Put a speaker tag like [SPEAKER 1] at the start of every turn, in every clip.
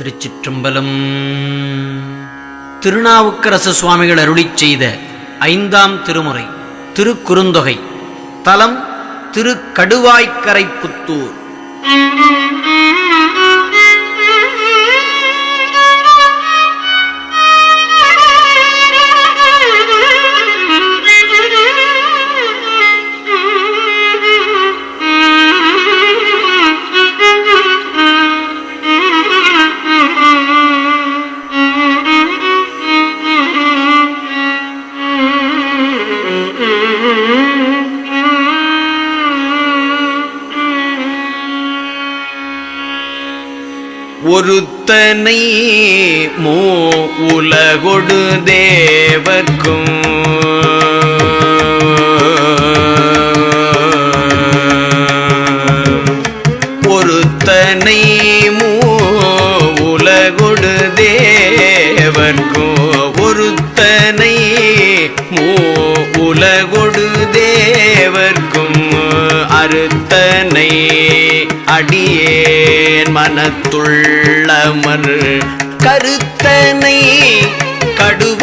[SPEAKER 1] திருச்சிற்றம்பலம். திருநாவுக்கரசு சுவாமிகள் அருளிச் செய்த ஐந்தாம் திருமுறை திருக்குறுந்தொகை. தலம் திரு கடுவாய்க்கரை புத்தூர்.
[SPEAKER 2] தன்னை மூ உலகொடு தேவர்க்கும். அறுத்தனை அடியேன் மனத்துள்ளமர் கருத்தனை கடுவாய்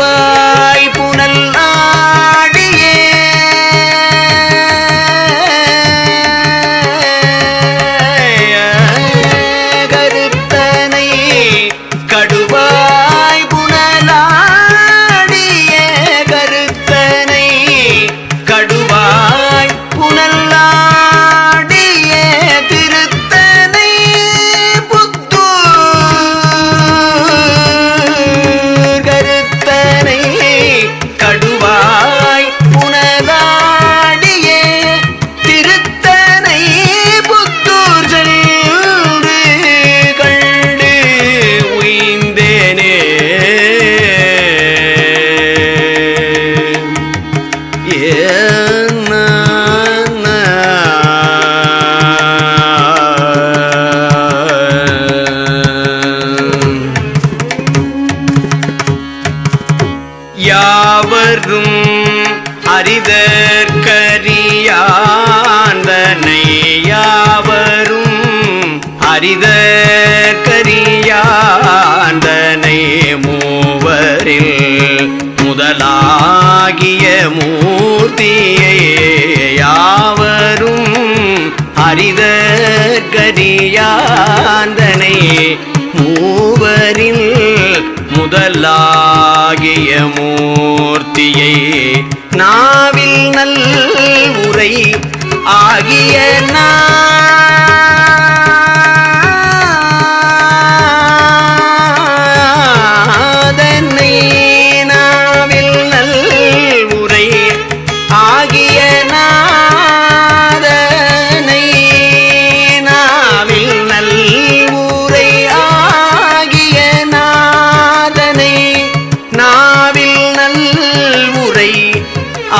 [SPEAKER 2] மூர்த்தியே யாவரும் அரிதற்கரியாந்தனை மூவரில் முதலாகிய மூர்த்தியை நாவில் நல் உரை ஆகிய நாதனை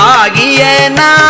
[SPEAKER 2] ஆகிய நான்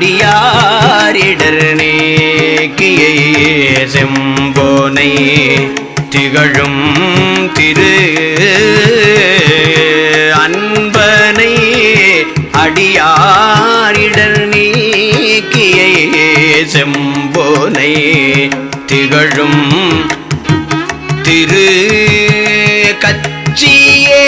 [SPEAKER 2] அடியாரிடர் நீக்கியை செம்போனை திகழும் திரு அன்பனை அடியாரிடர் நீக்கியை செம்போனை திகழும் திரு கச்சியே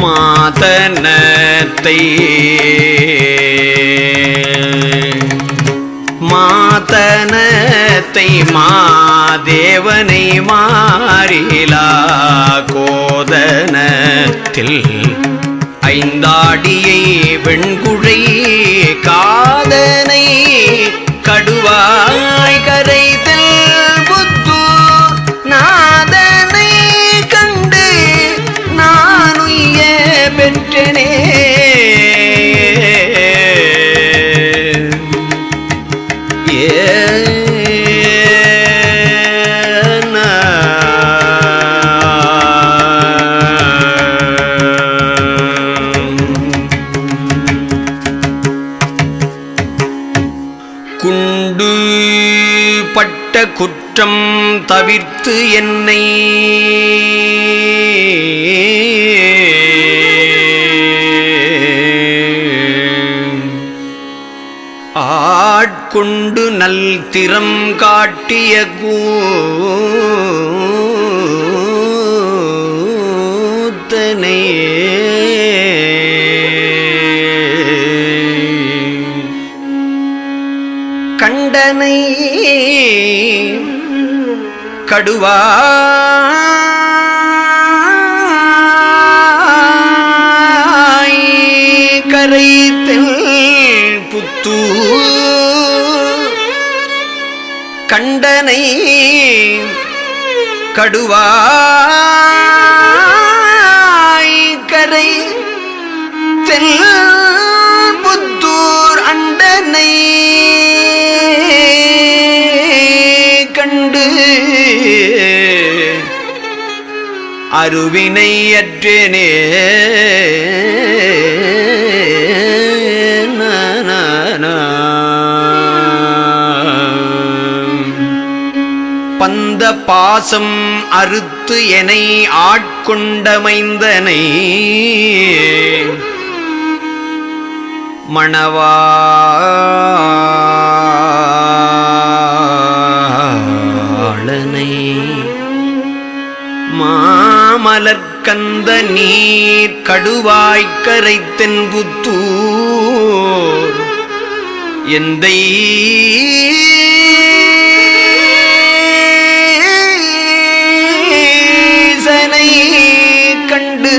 [SPEAKER 2] மாதனத்தை. மாதனத்தை மாதேவனை மாறிலா கோதனத்தில். ஐந்தாடியை வெண்குழை காதனை கடுவாய் பட்ட குற்றம் தவிர்த்து என்னை. ஆட்கொண்டு நல் திறம் காட்டிய கூத்தனை. கண்டனை கடுவாய் கரைத்தல் புத்து. கண்டனை கடுவாய் அருவினையற்றேனே. பந்த பாசம் அறுத்து எனை ஆட்கொண்டமைந்தனை. மணவா. மணவாளனை மாமலர்கந்த நீர் கடுவாய்க்கரை தென்புத்தூர் எந்தை சனை கண்டு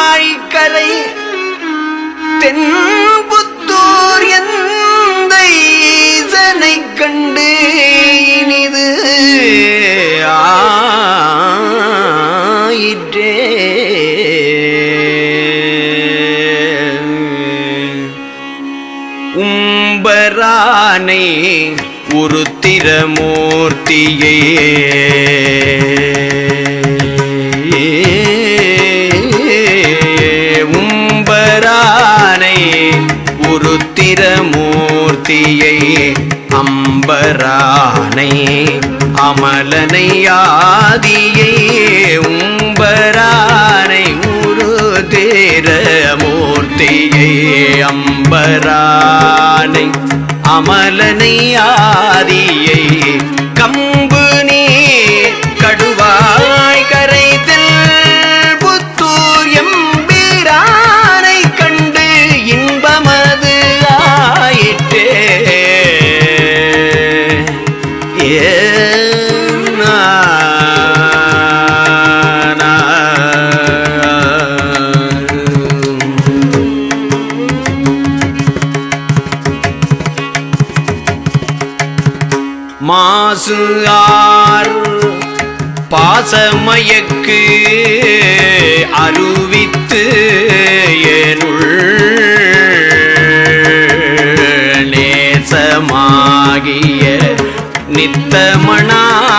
[SPEAKER 2] கடுவாய்க்கரை தென் தானே ஒரு திரமூர்த்தியே உம்பரானை ஒரு திரமூர்த்தியை அம்பரானை அமலனை ஆதியை. உம்பரானை ஒரு திரமூர்த்தியை அம்பரானை அமலனை ஆதியை கம்பு நீர் கடுவாய் மாசு ஆர் பாசமயக்கு அருவித்து ஏனுள் நேசமாகிய நித்தமணாளனை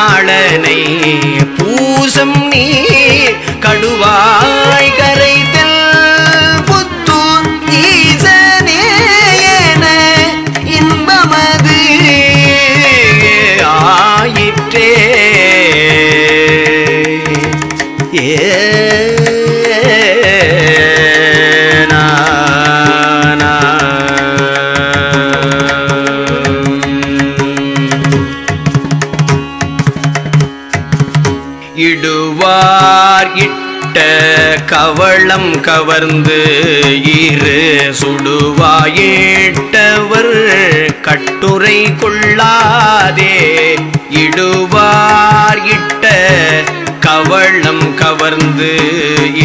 [SPEAKER 2] பூசம் நீ கடுவா காட்ட கவளம் கவர்ந்து இரு சுடுவாயேட்டவர் கட்டுரை கொள்ளாதே. இடுவார் இட்ட கவளம் கவர்ந்து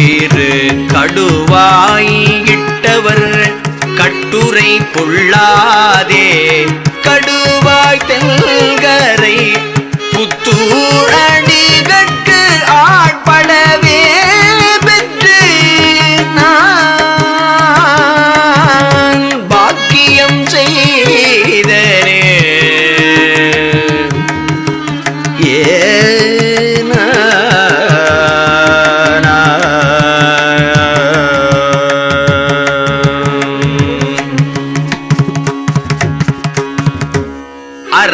[SPEAKER 2] இரு கடுவாயிட்டவர் கட்டுரை கொள்ளாதே. கடுவாய் தெங்கரை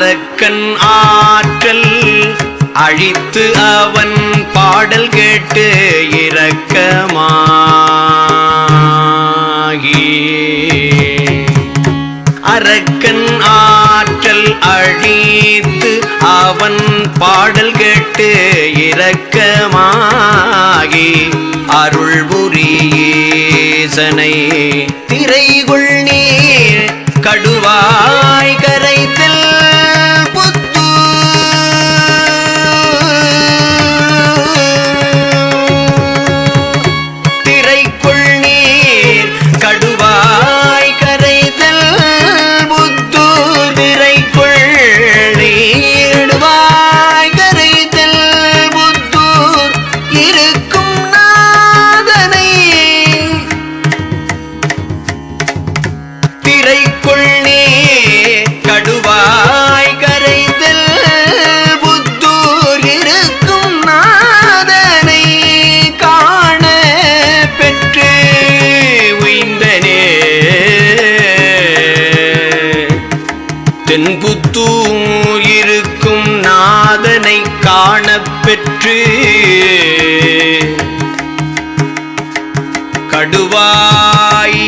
[SPEAKER 2] அரக்கன் ஆற்றல் அழித்து அவன் பாடல் கேட்டு இரக்கமாகி. அரக்கன் ஆற்றல் அழித்து அவன் பாடல் கேட்டு இரக்கமாகி. அருள் புரியேசனை திரைகுள் நீர் கடுவா தென்புத்தூர் இருக்கும் நாதனை காணப்பெற்று கடுவாய்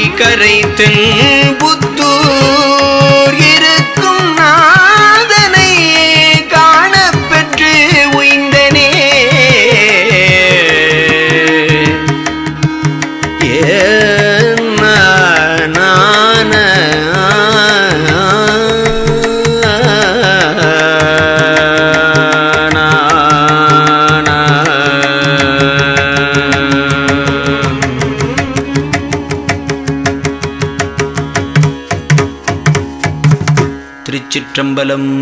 [SPEAKER 2] திருச்சிற்றம்பலம்